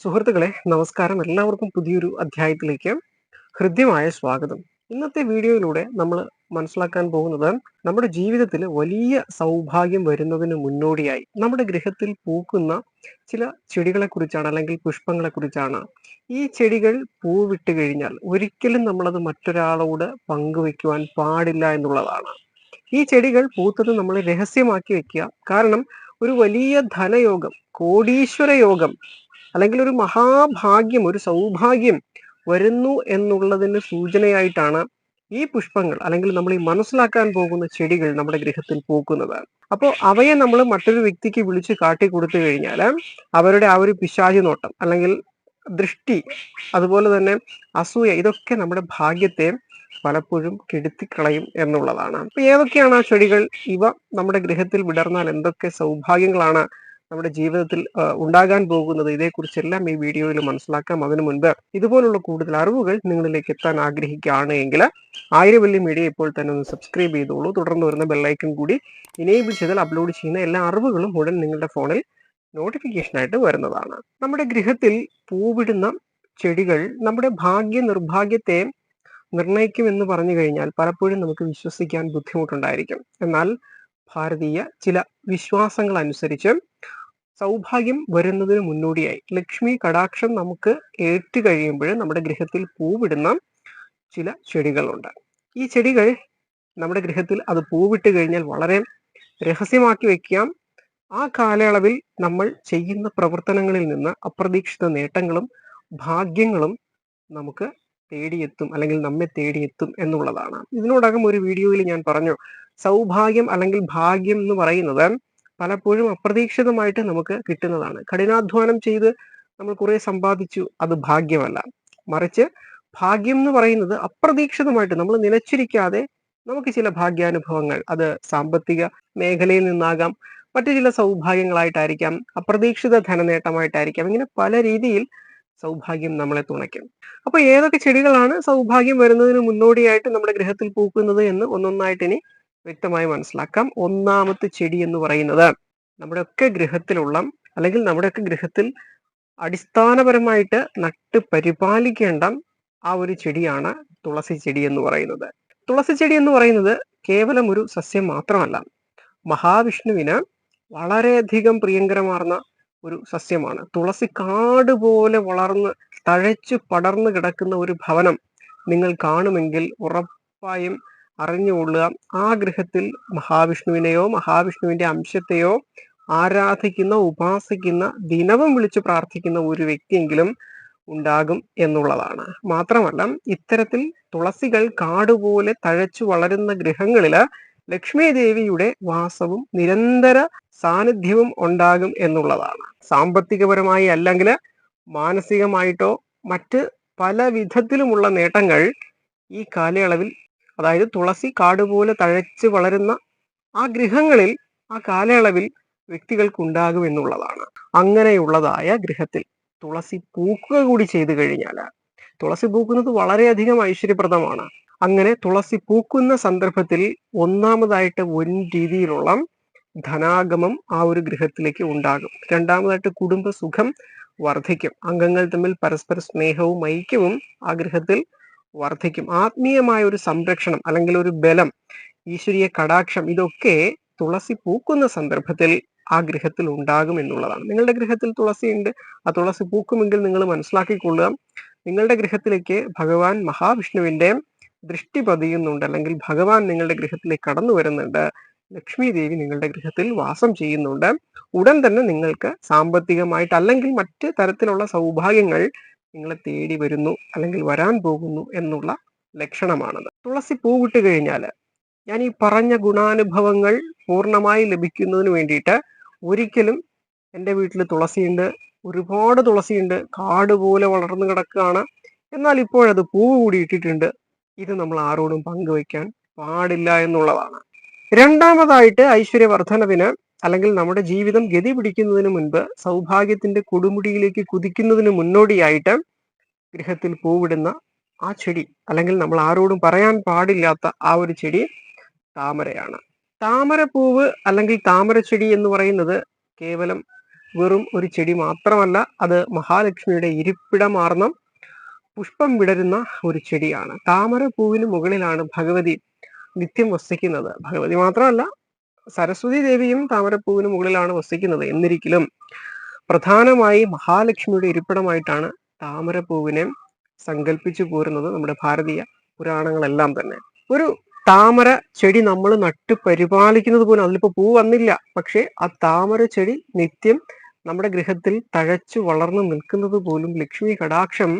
സുഹൃത്തുക്കളെ നമസ്കാരം. എല്ലാവർക്കും പുതിയൊരു അധ്യായത്തിലേക്ക് ഹൃദ്യമായ സ്വാഗതം. ഇന്നത്തെ വീഡിയോയിലൂടെ നമ്മൾ മനസ്സിലാക്കാൻ പോകുന്നത് നമ്മുടെ ജീവിതത്തിൽ വലിയ സൗഭാഗ്യം വരുന്നതിന് മുന്നോടിയായി നമ്മുടെ ഗൃഹത്തിൽ പൂക്കുന്ന ചില ചെടികളെ കുറിച്ചാണ് അല്ലെങ്കിൽ പുഷ്പങ്ങളെ കുറിച്ചാണ് ഈ ചെടികൾ പൂവിട്ട് കഴിഞ്ഞാൽ ഒരിക്കലും നമ്മളത് മറ്റൊരാളോട് പങ്കുവെക്കുവാൻ പാടില്ല എന്നുള്ളതാണ്. ഈ ചെടികൾ പൂത്തത് നമ്മൾ രഹസ്യമാക്കി വെക്കുക കാരണം ഒരു വലിയ ധനയോഗം കോടീശ്വര യോഗം അല്ലെങ്കിൽ ഒരു മഹാഭാഗ്യം ഒരു സൗഭാഗ്യം വരുന്നു എന്നുള്ളതിന് സൂചനയായിട്ടാണ് ഈ പുഷ്പങ്ങൾ അല്ലെങ്കിൽ നമ്മൾ ഈ മനസ്സിലാക്കാൻ പോകുന്ന ചെടികൾ നമ്മുടെ ഗൃഹത്തിൽ പൂക്കുന്നത്. അപ്പോൾ അവയെ നമ്മൾ മറ്റൊരു വ്യക്തിക്ക് വിളിച്ച് കാട്ടി കൊടുത്തു കഴിഞ്ഞാൽ അവരുടെ ആ ഒരു പിശാചി നോട്ടം അല്ലെങ്കിൽ ദൃഷ്ടി അതുപോലെ തന്നെ അസൂയ ഇതൊക്കെ നമ്മുടെ ഭാഗ്യത്തെ പലപ്പോഴും കെടുത്തിക്കളയും എന്നുള്ളതാണ്. അപ്പൊ ഏതൊക്കെയാണ് ആ ചെടികൾ? ഇവ നമ്മുടെ ഗൃഹത്തിൽ വിടർന്നാൽ എന്തൊക്കെ സൗഭാഗ്യങ്ങളാണ് നമ്മുടെ ജീവിതത്തിൽ ഉണ്ടാകാൻ പോകുന്നത് ഇതേക്കുറിച്ചെല്ലാം ഈ വീഡിയോയിൽ മനസ്സിലാക്കാം. അതിനു മുൻപ് ഇതുപോലുള്ള കൂടുതൽ അറിവുകൾ നിങ്ങളിലേക്ക് എത്താൻ ആഗ്രഹിക്കുകയാണ് എങ്കിൽ ആയിരവല്ലി മീഡിയ ഇപ്പോൾ തന്നെ ഒന്ന് സബ്സ്ക്രൈബ് ചെയ്തോളൂ. തുടർന്ന് വരുന്ന ബെല്ലൈക്കൺ കൂടി ഇനേബിൾ ചെയ്താൽ അപ്ലോഡ് ചെയ്യുന്ന എല്ലാ അറിവുകളും ഉടൻ നിങ്ങളുടെ ഫോണിൽ നോട്ടിഫിക്കേഷനായിട്ട് വരുന്നതാണ്. നമ്മുടെ ഗൃഹത്തിൽ പൂവിടുന്ന ചെടികൾ നമ്മുടെ ഭാഗ്യ നിർഭാഗ്യത്തെ നിർണയിക്കുമെന്ന് പറഞ്ഞു കഴിഞ്ഞാൽ പലപ്പോഴും നമുക്ക് വിശ്വസിക്കാൻ ബുദ്ധിമുട്ടുണ്ടായിരിക്കും. എന്നാൽ ഭാരതീയ ചില വിശ്വാസങ്ങൾ അനുസരിച്ച് സൗഭാഗ്യം വരുന്നതിന് മുന്നോടിയായി. ലക്ഷ്മി കടാക്ഷം നമുക്ക് ഏറ്റു കഴിയുമ്പോൾ നമ്മുടെ ഗൃഹത്തിൽ പൂവിടുന്ന ചില ചെടികളുണ്ട്. ഈ ചെടികൾ നമ്മുടെ ഗൃഹത്തിൽ അത് പൂവിട്ട് കഴിഞ്ഞാൽ വളരെ രഹസ്യമാക്കി വെക്കാം. ആ കാലയളവിൽ നമ്മൾ ചെയ്യുന്ന പ്രവർത്തനങ്ങളിൽ നിന്ന് അപ്രതീക്ഷിത നേട്ടങ്ങളും ഭാഗ്യങ്ങളും നമുക്ക് തേടിയെത്തും അല്ലെങ്കിൽ നമ്മെ തേടിയെത്തും എന്നുള്ളതാണ്. ഇതിനോടകം ഒരു വീഡിയോയിൽ ഞാൻ പറഞ്ഞു സൗഭാഗ്യം അല്ലെങ്കിൽ ഭാഗ്യം എന്ന് പറയുന്നത് പലപ്പോഴും അപ്രതീക്ഷിതമായിട്ട് നമുക്ക് കിട്ടുന്നതാണ്. കഠിനാധ്വാനം ചെയ്ത് നമ്മൾ കുറെ സമ്പാദിച്ചു അത് ഭാഗ്യമല്ല. മറിച്ച് ഭാഗ്യം എന്ന് പറയുന്നത് അപ്രതീക്ഷിതമായിട്ട് നമ്മൾ നിലച്ചിരിക്കാതെ നമുക്ക് ചില ഭാഗ്യാനുഭവങ്ങൾ അത് സാമ്പത്തിക മേഖലയിൽ നിന്നാകാം മറ്റു ചില സൗഭാഗ്യങ്ങളായിട്ടായിരിക്കാം അപ്രതീക്ഷിത ധനനേട്ടമായിട്ടായിരിക്കാം ഇങ്ങനെ പല രീതിയിൽ സൗഭാഗ്യം നമ്മളെ തുണയ്ക്കും. അപ്പൊ ഏതൊക്കെ ചെടികളാണ് സൗഭാഗ്യം വരുന്നതിന് മുന്നോടിയായിട്ട് നമ്മുടെ ഗ്രഹത്തിൽ പൂക്കുന്നത് എന്ന് ഒന്നൊന്നായിട്ട് ഇനി വ്യക്തമായി മനസ്സിലാക്കാം. ഒന്നാമത്തെ ചെടി എന്ന് പറയുന്നത് നമ്മുടെയൊക്കെ ഗൃഹത്തിലുള്ള അല്ലെങ്കിൽ നമ്മുടെയൊക്കെ ഗൃഹത്തിൽ അടിസ്ഥാനപരമായിട്ട് നട്ട് പരിപാലിക്കേണ്ട ആ ഒരു ചെടിയാണ് തുളസി ചെടി എന്ന് പറയുന്നത്. തുളസി ചെടി എന്ന് പറയുന്നത് കേവലം ഒരു സസ്യം മാത്രമല്ല. മഹാവിഷ്ണുവിന് വളരെയധികം പ്രിയങ്കരമാർന്ന ഒരു സസ്യമാണ്. തുളസി കാട് പോലെ വളർന്ന് തഴച്ചു പടർന്നു കിടക്കുന്ന ഒരു ഭവനം നിങ്ങൾ കാണുമെങ്കിൽ ഉറപ്പായും അറിഞ്ഞുകൊള്ളുക ആ ഗൃഹത്തിൽ മഹാവിഷ്ണുവിനെയോ മഹാവിഷ്ണുവിന്റെ അംശത്തെയോ ആരാധിക്കുന്ന ഉപാസിക്കുന്ന ദിനവും വിളിച്ചു പ്രാർത്ഥിക്കുന്ന ഒരു വ്യക്തിയെങ്കിലും ഉണ്ടാകും എന്നുള്ളതാണ്. മാത്രമല്ല ഇത്തരത്തിൽ തുളസികൾ കാടുപോലെ തഴച്ചു വളരുന്ന ഗൃഹങ്ങളിൽ ലക്ഷ്മി ദേവിയുടെ വാസവും നിരന്തര സാന്നിധ്യവും ഉണ്ടാകും എന്നുള്ളതാണ്. സാമ്പത്തികപരമായി അല്ലെങ്കിൽ മാനസികമായിട്ടോ മറ്റ് പല വിധത്തിലുമുള്ള നേട്ടങ്ങൾ ഈ കാലയളവിൽ അതായത് തുളസി കാട് പോലെ തഴച്ച് വളരുന്ന ആ ഗൃഹങ്ങളിൽ ആ കാലയളവിൽ വ്യക്തികൾക്ക് ഉണ്ടാകും എന്നുള്ളതാണ്. അങ്ങനെയുള്ളതായ ഗൃഹത്തിൽ തുളസി പൂക്കുക കൂടി ചെയ്തു കഴിഞ്ഞാൽ തുളസി പൂക്കുന്നത് വളരെയധികം ഐശ്വര്യപ്രദമാണ്. അങ്ങനെ തുളസി പൂക്കുന്ന സന്ദർഭത്തിൽ ഒന്നാമതായിട്ട് വൻ രീതിയിലുള്ള ധനാഗമം ആ ഒരു ഗൃഹത്തിലേക്ക് ഉണ്ടാകും. രണ്ടാമതായിട്ട് കുടുംബ സുഖം വർദ്ധിക്കും അംഗങ്ങൾ തമ്മിൽ പരസ്പര സ്നേഹവും ഐക്യവും ആ ഗൃഹത്തിൽ വർദ്ധിക്കും ആത്മീയമായ ഒരു സംരക്ഷണം അല്ലെങ്കിൽ ഒരു ബലം ഈശ്വരീയ കടാക്ഷം ഇതൊക്കെ തുളസി പൂക്കുന്ന സന്ദർഭത്തിൽ ആ ഗൃഹത്തിൽ ഉണ്ടാകും എന്നുള്ളതാണ്. നിങ്ങളുടെ ഗൃഹത്തിൽ തുളസി ഉണ്ട് ആ തുളസി പൂക്കുമെങ്കിൽ നിങ്ങൾ മനസ്സിലാക്കിക്കൊള്ളുക. നിങ്ങളുടെ ഗൃഹത്തിലേക്ക് ഭഗവാൻ മഹാവിഷ്ണുവിന്റെ ദൃഷ്ടി പതിയുന്നുണ്ട് അല്ലെങ്കിൽ ഭഗവാൻ നിങ്ങളുടെ ഗൃഹത്തിലേക്ക് കടന്നു വരുന്നുണ്ട് ലക്ഷ്മി ദേവി നിങ്ങളുടെ ഗൃഹത്തിൽ വാസം ചെയ്യുന്നുണ്ട്. ഉടൻ തന്നെ നിങ്ങൾക്ക് സാമ്പത്തികമായിട്ട് അല്ലെങ്കിൽ മറ്റ് തരത്തിലുള്ള സൗഭാഗ്യങ്ങൾ നിങ്ങളെ തേടി വരുന്നു അല്ലെങ്കിൽ വരാൻ പോകുന്നു എന്നുള്ള ലക്ഷണമാണത്. തുളസി പൂവിട്ട് കഴിഞ്ഞാൽ ഞാൻ ഈ പറഞ്ഞ ഗുണാനുഭവങ്ങൾ പൂർണമായി ലഭിക്കുന്നതിന് വേണ്ടിയിട്ട് ഒരിക്കലും എന്റെ വീട്ടിൽ തുളസിയുണ്ട് ഒരുപാട് തുളസിയുണ്ട് കാട് പോലെ വളർന്നു കിടക്കുകയാണ്. എന്നാൽ ഇപ്പോഴത് പൂവ് കൂടി ഇട്ടിട്ടുണ്ട്. ഇത് നമ്മൾ ആരോടും പങ്കുവയ്ക്കാൻ പാടില്ല എന്നുള്ളതാണ്. രണ്ടാമതായിട്ട് ഐശ്വര്യവർദ്ധനവിന് അല്ലെങ്കിൽ നമ്മുടെ ജീവിതം ഗതി പിടിക്കുന്നതിന് മുൻപ് സൗഭാഗ്യത്തിന്റെ കൊടുമുടിയിലേക്ക് കുതിക്കുന്നതിന് മുന്നോടിയായിട്ട് ഗൃഹത്തിൽ പൂവിടുന്ന ആ ചെടി അല്ലെങ്കിൽ നമ്മൾ ആരോടും പറയാൻ പാടില്ലാത്ത ആ ഒരു ചെടി താമരയാണ്. താമരപ്പൂവ് അല്ലെങ്കിൽ താമരച്ചെടി എന്ന് പറയുന്നത് കേവലം വെറും ഒരു ചെടി മാത്രമല്ല അത് മഹാലക്ഷ്മിയുടെ ഇരിപ്പിടമാർന്ന പുഷ്പം വിടരുന്ന ഒരു ചെടിയാണ്. താമര പൂവിന് മുകളിലാണ് ഭഗവതി നിത്യം വസിക്കുന്നത്. ഭഗവതി മാത്രമല്ല സരസ്വതി ദേവിയും താമരപ്പൂവിന് മുകളിലാണ് വസിക്കുന്നത് എന്നിരിക്കലും. പ്രധാനമായി മഹാലക്ഷ്മിയുടെ ഇരിപ്പിടമായിട്ടാണ് താമരപ്പൂവിനെ സങ്കല്പിച്ചു പോരുന്നത് നമ്മുടെ ഭാരതീയ പുരാണങ്ങളെല്ലാം തന്നെ. ഒരു താമര ചെടി നമ്മൾ നട്ടു പരിപാലിക്കുന്നത് പോലും അതിലിപ്പോ പൂ വന്നില്ല. പക്ഷേ ആ താമര ചെടി നിത്യം നമ്മുടെ ഗൃഹത്തിൽ തഴച്ചു വളർന്നു നിൽക്കുന്നത് പോലും ലക്ഷ്മി കടാക്ഷം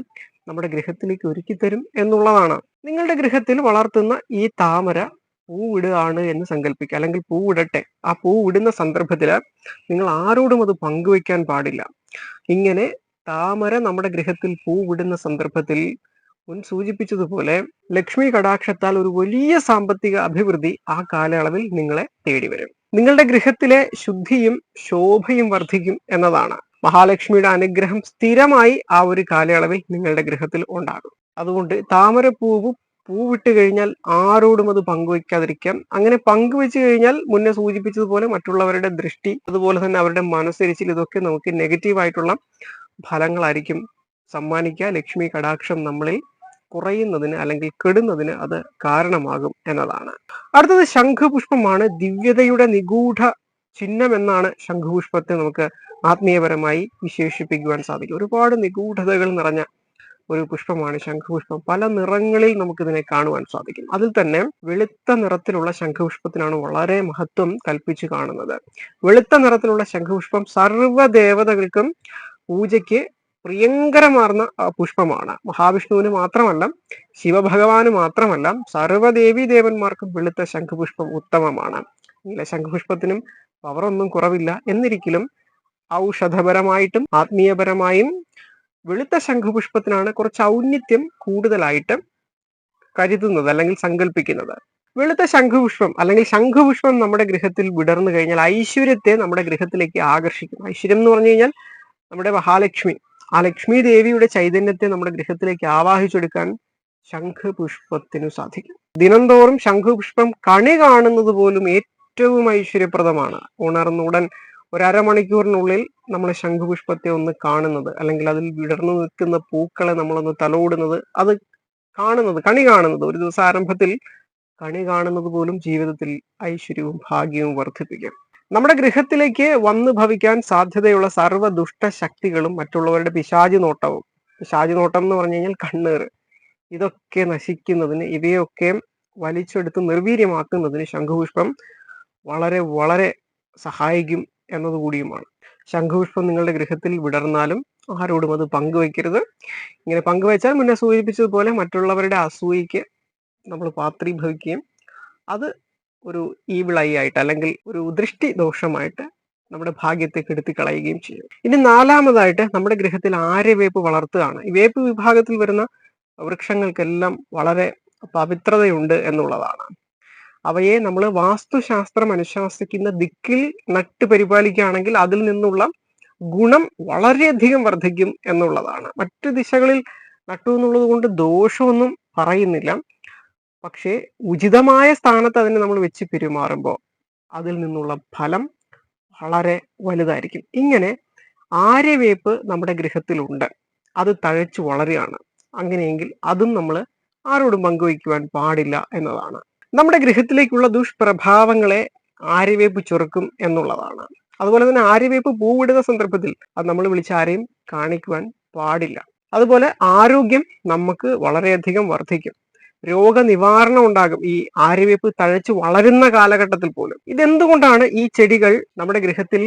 നമ്മുടെ ഗൃഹത്തിലേക്ക് ഒരുക്കി തരും എന്നുള്ളതാണ്. നിങ്ങളുടെ ഗൃഹത്തിൽ വളർത്തുന്ന ഈ താമര പൂവിടുകയാണ് എന്ന് സങ്കല്പിക്കുക അല്ലെങ്കിൽ പൂവിടട്ടെ. ആ പൂവിടുന്ന സന്ദർഭത്തിൽ നിങ്ങൾ ആരോടും അത് പങ്കുവെക്കാൻ പാടില്ല. ഇങ്ങനെ താമര നമ്മുടെ ഗൃഹത്തിൽ പൂവിടുന്ന സന്ദർഭത്തിൽ മുൻ സൂചിപ്പിച്ചതുപോലെ ലക്ഷ്മി കടാക്ഷത്താൽ ഒരു വലിയ സാമ്പത്തിക അഭിവൃദ്ധി ആ കാലയളവിൽ നിങ്ങളെ തേടി വരും നിങ്ങളുടെ ഗൃഹത്തിലെ ശുദ്ധിയും ശോഭയും വർദ്ധിക്കും എന്നതാണ്. മഹാലക്ഷ്മിയുടെ അനുഗ്രഹം സ്ഥിരമായി ആ ഒരു കാലയളവിൽ നിങ്ങളുടെ ഗൃഹത്തിൽ ഉണ്ടാകും. അതുകൊണ്ട് താമരപ്പൂവ് പൂവിട്ട് കഴിഞ്ഞാൽ ആരോടും അത് പങ്കുവയ്ക്കാതിരിക്കാം അങ്ങനെ പങ്കുവെച്ചു കഴിഞ്ഞാൽ മുന്നേ സൂചിപ്പിച്ചതുപോലെ മറ്റുള്ളവരുടെ ദൃഷ്ടി അതുപോലെ തന്നെ അവരുടെ മനസ്സരിച്ചിൽ ഇതൊക്കെ നമുക്ക് നെഗറ്റീവായിട്ടുള്ള ഫലങ്ങളായിരിക്കും സമ്മാനിക്കുക. ലക്ഷ്മി കടാക്ഷം നമ്മളിൽ കുറയുന്നതിന് അല്ലെങ്കിൽ കെടുന്നതിന് അത് കാരണമാകും എന്നതാണ്. അടുത്തത് ശംഖുപുഷ്പമാണ്. ദിവ്യതയുടെ നിഗൂഢ ചിഹ്നം എന്നാണ് ശംഖുപുഷ്പത്തെ നമുക്ക് ആത്മീയപരമായി വിശേഷിപ്പിക്കുവാൻ സാധിക്കും. ഒരുപാട് നിഗൂഢതകൾ നിറഞ്ഞ ഒരു പുഷ്പമാണ് ശംഖുപുഷ്പം. പല നിറങ്ങളിൽ നമുക്കിതിനെ കാണുവാൻ സാധിക്കും. അതിൽ തന്നെ വെളുത്ത നിറത്തിലുള്ള ശംഖുപുഷ്പത്തിനാണ് വളരെ മഹത്വം കൽപ്പിച്ചു കാണുന്നത്. വെളുത്ത നിറത്തിലുള്ള ശംഖുപുഷ്പം സർവ ദേവതകൾക്കും പൂജയ്ക്ക് പ്രിയങ്കരമാർന്ന പുഷ്പമാണ്. മഹാവിഷ്ണുവിന് മാത്രമല്ല ശിവഭഗവാന് മാത്രമല്ല സർവദേവി ദേവന്മാർക്കും വെളുത്ത ശംഖുപുഷ്പം ഉത്തമമാണ്. ശംഖുപുഷ്പത്തിനും പവറൊന്നും കുറവില്ല. എന്നിരിക്കലും ഔഷധപരമായിട്ടും ആത്മീയപരമായും വെളുത്ത ശംഖുപുഷ്പത്തിനാണ് കുറച്ച് ഔന്നിത്യം കൂടുതലായിട്ട് കരുതുന്നത് അല്ലെങ്കിൽ സങ്കല്പിക്കുന്നത് വെളുത്ത ശംഖുപുഷ്പം അല്ലെങ്കിൽ ശംഖുപുഷ്പം നമ്മുടെ ഗൃഹത്തിൽ വിടർന്നു കഴിഞ്ഞാൽ ഐശ്വര്യത്തെ നമ്മുടെ ഗൃഹത്തിലേക്ക് ആകർഷിക്കും. ഐശ്വര്യം എന്ന് പറഞ്ഞു കഴിഞ്ഞാൽ നമ്മുടെ മഹാലക്ഷ്മി. ആ ലക്ഷ്മി ദേവിയുടെ ചൈതന്യത്തെ നമ്മുടെ ഗൃഹത്തിലേക്ക് ആവാഹിച്ചെടുക്കാൻ ശംഖുപുഷ്പത്തിനു സാധിക്കും. ദിനംതോറും ശംഖുപുഷ്പം കണി കാണുന്നത് പോലും ഏറ്റവും ഐശ്വര്യപ്രദമാണ്. ഉണർന്നുടൻ ഒരു നമ്മൾ ശംഖുപുഷ്പത്തെ ഒന്ന് കാണുന്നത് അല്ലെങ്കിൽ അതിൽ വിടർന്നു നിൽക്കുന്ന പൂക്കളെ നമ്മളൊന്ന് തലോടുന്നത് അത് കാണുന്നത് കണി കാണുന്നത്. ഒരു ദിവസം ആരംഭത്തിൽ കണി കാണുന്നത് പോലും ജീവിതത്തിൽ ഐശ്വര്യവും ഭാഗ്യവും വർദ്ധിപ്പിക്കും. നമ്മുടെ ഗൃഹത്തിലേക്ക് വന്നു ഭവിക്കാൻ സാധ്യതയുള്ള സർവ ദുഷ്ടശക്തികളും മറ്റുള്ളവരുടെ പിശാചി നോട്ടവും പിശാചി നോട്ടം എന്ന് പറഞ്ഞു കഴിഞ്ഞാൽ കണ്ണേറ് ഇതൊക്കെ നശിക്കുന്നതിന് ഇവയൊക്കെ വലിച്ചെടുത്ത് നിർവീര്യമാക്കുന്നതിന് ശംഖുപുഷ്പം വളരെ വളരെ സഹായിക്കും എന്നതുകൂടിയുമാണ് ശംഖുപുഷ്പം നിങ്ങളുടെ ഗൃഹത്തിൽ വിടർന്നാലും ആരോടും അത് പങ്കുവെക്കരുത്. ഇങ്ങനെ പങ്കുവെച്ചാൽ മുന്നേ സൂചിപ്പിച്ചതുപോലെ മറ്റുള്ളവരുടെ അസൂയയ്ക്ക് നമ്മൾ പാത്രീഭവിക്കുകയും അത് ഒരു ഈവിളൈ ആയിട്ട് അല്ലെങ്കിൽ ഒരു ദൃഷ്ടി ദോഷമായിട്ട് നമ്മുടെ ഭാഗ്യത്തെ കെടുത്തി കളയുകയും ചെയ്യും. ഇനി നാലാമതായിട്ട് നമ്മുടെ ഗൃഹത്തിൽ ആര്യവേപ്പ് വളർത്തുകയാണ്. ഈ വേപ്പ് വിഭാഗത്തിൽ വരുന്ന വൃക്ഷങ്ങൾക്കെല്ലാം വളരെ പവിത്രതയുണ്ട് എന്നുള്ളതാണ്. അവയെ നമ്മൾ വാസ്തുശാസ്ത്രം അനുശാസിക്കുന്ന ദിക്കിൽ നട്ട് പരിപാലിക്കുകയാണെങ്കിൽ അതിൽ നിന്നുള്ള ഗുണം വളരെയധികം വർദ്ധിക്കും എന്നുള്ളതാണ്. മറ്റു ദിശകളിൽ നട്ടു എന്നുള്ളത് കൊണ്ട് ദോഷമൊന്നും പറയുന്നില്ല. പക്ഷേ ഉചിതമായ സ്ഥാനത്ത് അതിനെ നമ്മൾ വെച്ച് പെരുമാറുമ്പോൾ അതിൽ നിന്നുള്ള ഫലം വളരെ വലുതായിരിക്കും. ഇങ്ങനെ ആര്യവേപ്പ് നമ്മുടെ ഗൃഹത്തിലുണ്ട്. അത് തഴച്ചു വളരുകയാണ്. അങ്ങനെയെങ്കിൽ അതും നമ്മൾ ആരോടും പങ്കുവയ്ക്കുവാൻ പാടില്ല എന്നതാണ്. നമ്മുടെ ഗൃഹത്തിലേക്കുള്ള ദുഷ്പ്രഭാവങ്ങളെ ആര്യവേപ്പ് ചെറുക്കും എന്നുള്ളതാണ്. അതുപോലെ തന്നെ ആര്യവേപ്പ് പൂവിടുന്ന സന്ദർഭത്തിൽ അത് നമ്മൾ വിളിച്ച് ആരെയും കാണിക്കുവാൻ പാടില്ല. അതുപോലെ ആരോഗ്യം നമുക്ക് വളരെയധികം വർദ്ധിക്കും. രോഗനിവാരണം ഉണ്ടാകും. ഈ ആര്യവേപ്പ് തഴച്ചു വളരുന്ന കാലഘട്ടത്തിൽ പോലും. ഇതെന്തുകൊണ്ടാണ് ഈ ചെടികൾ നമ്മുടെ ഗൃഹത്തിൽ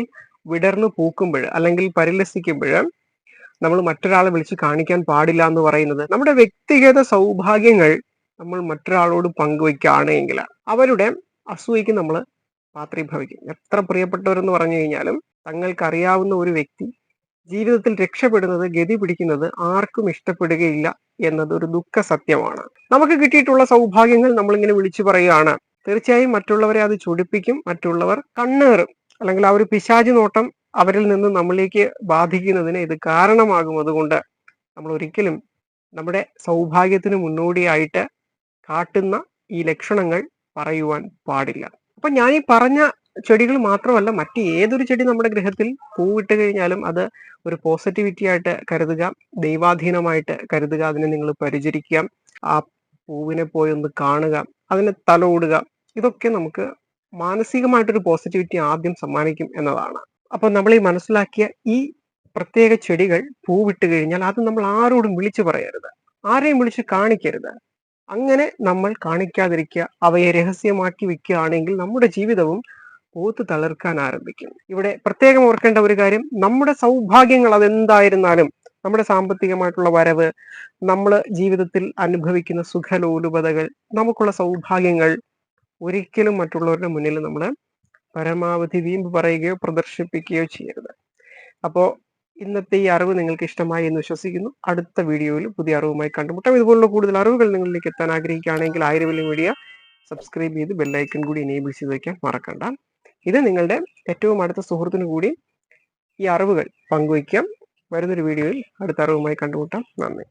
വിടർന്നു പൂക്കുമ്പോൾ അല്ലെങ്കിൽ പരിലസിക്കുമ്പോൾ നമ്മൾ മറ്റൊരാളെ വിളിച്ച് കാണിക്കാൻ പാടില്ല എന്ന് പറയുന്നത്? നമ്മുടെ വ്യക്തിഗത സൗഭാഗ്യങ്ങൾ നമ്മൾ മറ്റൊരാളോട് പങ്കുവയ്ക്കുകയാണെങ്കിൽ അവരുടെ അസൂയക്ക് നമ്മൾ പാത്രീഭവിക്കും എത്ര പ്രിയപ്പെട്ടവരെന്ന് പറഞ്ഞു കഴിഞ്ഞാലും തങ്ങൾക്ക് അറിയാവുന്ന ഒരു വ്യക്തി ജീവിതത്തിൽ രക്ഷപ്പെടുന്നത് ഗതി പിടിക്കുന്നത് ആർക്കും ഇഷ്ടപ്പെടുകയില്ല എന്നത് ഒരു ദുഃഖ സത്യമാണ്. നമുക്ക് കിട്ടിയിട്ടുള്ള സൗഭാഗ്യങ്ങൾ നമ്മളിങ്ങനെ വിളിച്ചു പറയുകയാണ്. തീർച്ചയായും മറ്റുള്ളവരെ അത് ചൊടിപ്പിക്കും മറ്റുള്ളവർ കണ്ണേറും. അല്ലെങ്കിൽ ആ ഒരു പിശാചി നോട്ടം അവരിൽ നിന്ന് നമ്മളിലേക്ക് ബാധിക്കുന്നതിന് ഇത് കാരണമാകും. അതുകൊണ്ട് നമ്മൾ ഒരിക്കലും നമ്മുടെ സൗഭാഗ്യത്തിന് മുന്നോടിയായിട്ട് കാട്ടുന്ന ഈ ലക്ഷണങ്ങൾ പറയുവാൻ പാടില്ല. അപ്പൊ ഞാൻ ഈ പറഞ്ഞ ചെടികൾ മാത്രമല്ല മറ്റ് ഏതൊരു ചെടി നമ്മുടെ ഗ്രഹത്തിൽ പൂവിട്ട് കഴിഞ്ഞാലും അത് ഒരു പോസിറ്റിവിറ്റി ആയിട്ട് കരുതുക ദൈവാധീനമായിട്ട് കരുതുക അതിനെ നിങ്ങൾ പരിചരിക്കുക ആ പൂവിനെ പോയി ഒന്ന് കാണുക അതിനെ തലോടുക ഇതൊക്കെ നമുക്ക് മാനസികമായിട്ടൊരു പോസിറ്റിവിറ്റി ആദ്യം സമ്മാനിക്കും എന്നതാണ്. അപ്പൊ നമ്മൾ ഈ മനസ്സിലാക്കിയ ഈ പ്രത്യേക ചെടികൾ പൂവിട്ട് കഴിഞ്ഞാൽ അത് നമ്മൾ ആരോടും വിളിച്ചു പറയരുത്. ആരെയും വിളിച്ച് കാണിക്കരുത്. അങ്ങനെ നമ്മൾ കാണിക്കാതിരിക്കുക അവയെ രഹസ്യമാക്കി വെക്കുകയാണെങ്കിൽ നമ്മുടെ ജീവിതവും പോത്ത് തളിർക്കാൻ ആരംഭിക്കും. ഇവിടെ പ്രത്യേകം ഓർക്കേണ്ട ഒരു കാര്യം നമ്മുടെ സൗഭാഗ്യങ്ങൾ അതെന്തായിരുന്നാലും നമ്മുടെ സാമ്പത്തികമായിട്ടുള്ള വരവ് നമ്മൾ ജീവിതത്തിൽ അനുഭവിക്കുന്ന സുഖലോലുപതകൾ നമുക്കുള്ള സൗഭാഗ്യങ്ങൾ ഒരിക്കലും മറ്റുള്ളവരുടെ മുന്നിൽ നമ്മൾ പരമാവധി വീമ്പ് പറയുകയോ പ്രദർശിപ്പിക്കുകയോ ചെയ്യരുത്. അപ്പോൾ ഇന്നത്തെ ഈ അറിവ് നിങ്ങൾക്ക് ഇഷ്ടമായി എന്ന് വിശ്വസിക്കുന്നു. അടുത്ത വീഡിയോയിൽ പുതിയ അറിവുമായി കണ്ടുമുട്ടാം. ഇതുപോലുള്ള കൂടുതൽ അറിവുകൾ നിങ്ങളിലേക്ക് എത്താൻ ആഗ്രഹിക്കുകയാണെങ്കിൽ ആയിരവല്ലി മീഡിയ സബ്സ്ക്രൈബ് ചെയ്ത് ബെല്ലൈക്കൺ കൂടി എനേബിൾ ചെയ്ത് വയ്ക്കാൻ മറക്കണ്ട. ഇത് നിങ്ങളുടെ ഏറ്റവും അടുത്ത സുഹൃത്തിനു കൂടി ഈ അറിവുകൾ പങ്കുവയ്ക്കാം. വരുന്നൊരു വീഡിയോയിൽ അടുത്ത അറിവുമായി കണ്ടുമുട്ടാം. നന്ദി.